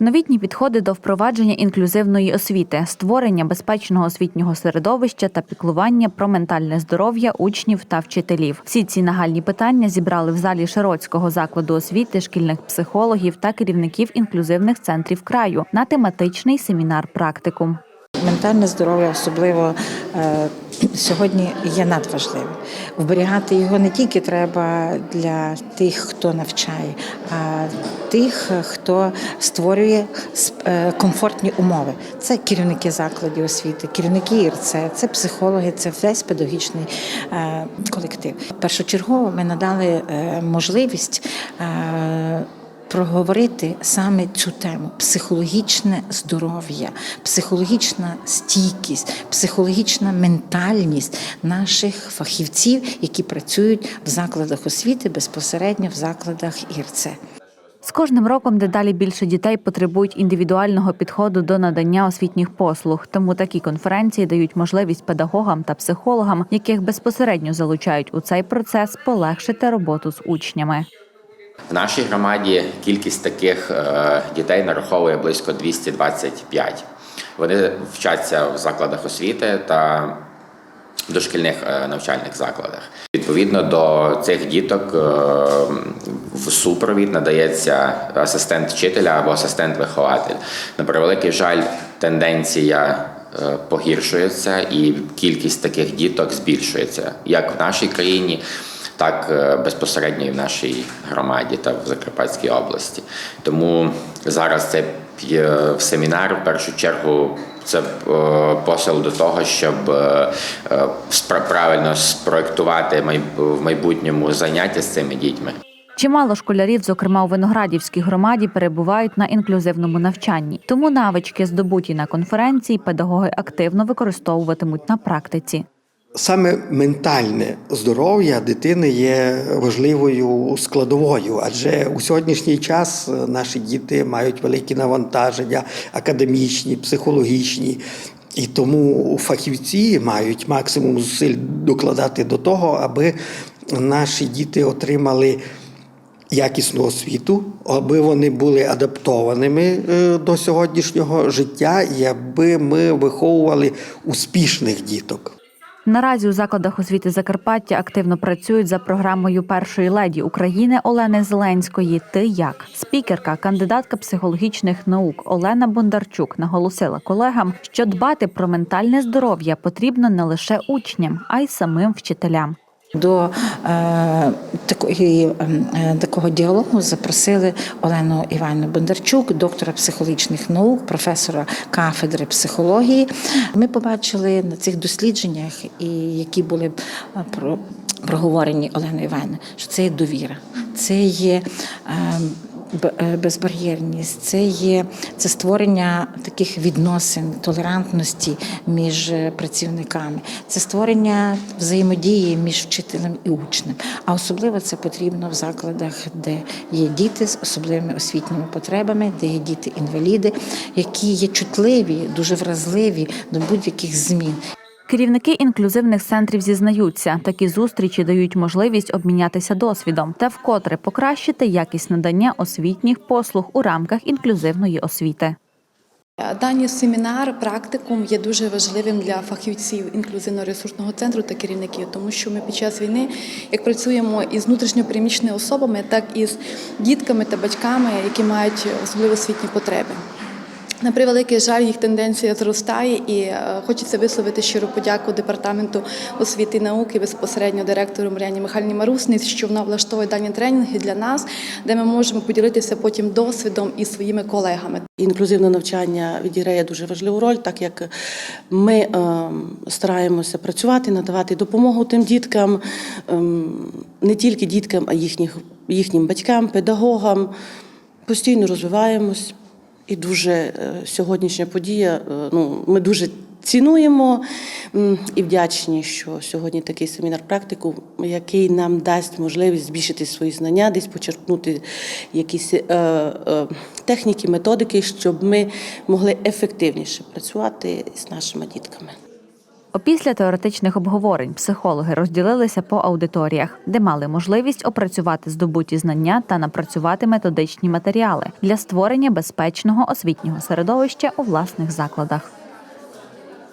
Новітні підходи до впровадження інклюзивної освіти, створення безпечного освітнього середовища та піклування про ментальне здоров'я учнів та вчителів. Всі ці нагальні питання зібрали в залі Широцького закладу освіти, шкільних психологів та керівників інклюзивних центрів краю на тематичний семінар практикум. Ментальне здоров'я особливо е, сьогодні є надважливим. Вберігати його не тільки треба для тих, хто навчає, а тих, хто створює е, комфортні умови. Це керівники закладів освіти, керівники ІРЦ, це психологи, це весь педагогічний е, колектив. Першочергово ми надали е, можливість. е, проговорити саме цю тему психологічне здоров'я, психологічна стійкість, психологічна ментальність наших фахівців, які працюють в закладах освіти безпосередньо в закладах ІРЦ. З кожним роком дедалі більше дітей потребують індивідуального підходу до надання освітніх послуг. Тому такі конференції дають можливість педагогам та психологам, яких безпосередньо залучають у цей процес, полегшити роботу з учнями. В нашій громаді кількість таких е, дітей нараховує близько 225. Вони вчаться в закладах освіти та дошкільних е, навчальних закладах. Відповідно до цих діток е, в супровід надається асистент вчителя або асистент вихователь. На превеликий жаль, тенденція е, погіршується, і кількість таких діток збільшується як в нашій країні, так безпосередньо і в нашій громаді та в Закарпатській області. Тому зараз це п'є- семінар в першу чергу. Це е, посил до того, щоб е, е, правильно спроектувати в майбутньому заняття з цими дітьми. Чимало школярів, зокрема у Виноградівській громаді, перебувають на інклюзивному навчанні. Тому навички, здобуті на конференції, педагоги активно використовуватимуть на практиці. Саме ментальне здоров'я дитини є важливою складовою, адже у сьогоднішній час е, наші діти мають великі навантаження академічні, психологічні. І тому фахівці мають максимум зусиль докладати до того, аби наші діти отримали якісну освіту, аби вони були адаптованими е, до сьогоднішнього життя, і аби ми виховували успішних діток. Наразі у закладах освіти Закарпаття активно працюють за програмою першої леді України Олени Зеленської. Ти як спікерка, кандидатка психологічних наук Олена Бондарчук наголосила колегам, що дбати про ментальне здоров'я потрібно не лише учням, а й самим вчителям. До е, такої, е, такого діалогу запросили Олену Івану Бондарчук, доктора психологічних наук, професора кафедри психології. Ми побачили на цих дослідженнях, і які були е, про, проговорені Оленою Іванівною, що це є довіра, це є. Е, безбар'єрність, це є це створення таких відносин, толерантності між е, працівниками, це створення взаємодії між вчителем і учнем. А особливо це потрібно в закладах, де є діти з особливими освітніми потребами, де є діти-інваліди, які є чутливі, дуже вразливі до будь-яких змін. Керівники інклюзивних центрів зізнаються, такі зустрічі дають можливість обмінятися досвідом та вкотре покращити якість надання освітніх послуг у рамках інклюзивної освіти. Даний семінар, практикум є дуже важливим для фахівців інклюзивно-ресурсного центру та керівників, тому що ми під час війни як працюємо із внутрішньопереміщеними особами, так і з дітками та батьками, які мають особливо освітні потреби. На превеликий жаль, їх тенденція зростає, і е, хочеться висловити щиру подяку департаменту освіти і науки, безпосередньо директору Мар'яні Михайлівні Марусниць, що вона влаштовує дані тренінги для нас, де ми можемо поділитися потім досвідом із своїми колегами. Інклюзивне навчання відіграє дуже важливу роль, так як ми е, стараємося працювати, надавати допомогу тим діткам, е, не тільки діткам, а їхніх, їхнім батькам, педагогам. Постійно розвиваємось. І дуже е, сьогоднішня подія, е, ну, ми дуже цінуємо і вдячні, що сьогодні такий семінар практику, який нам дасть можливість збільшити свої знання, десь почерпнути якісь е, е, техніки, методики, щоб ми могли ефективніше працювати з нашими дітками. Опісля теоретичних обговорень психологи розділилися по аудиторіях, де мали можливість опрацювати здобуті знання та напрацювати методичні матеріали для створення безпечного освітнього середовища у власних закладах.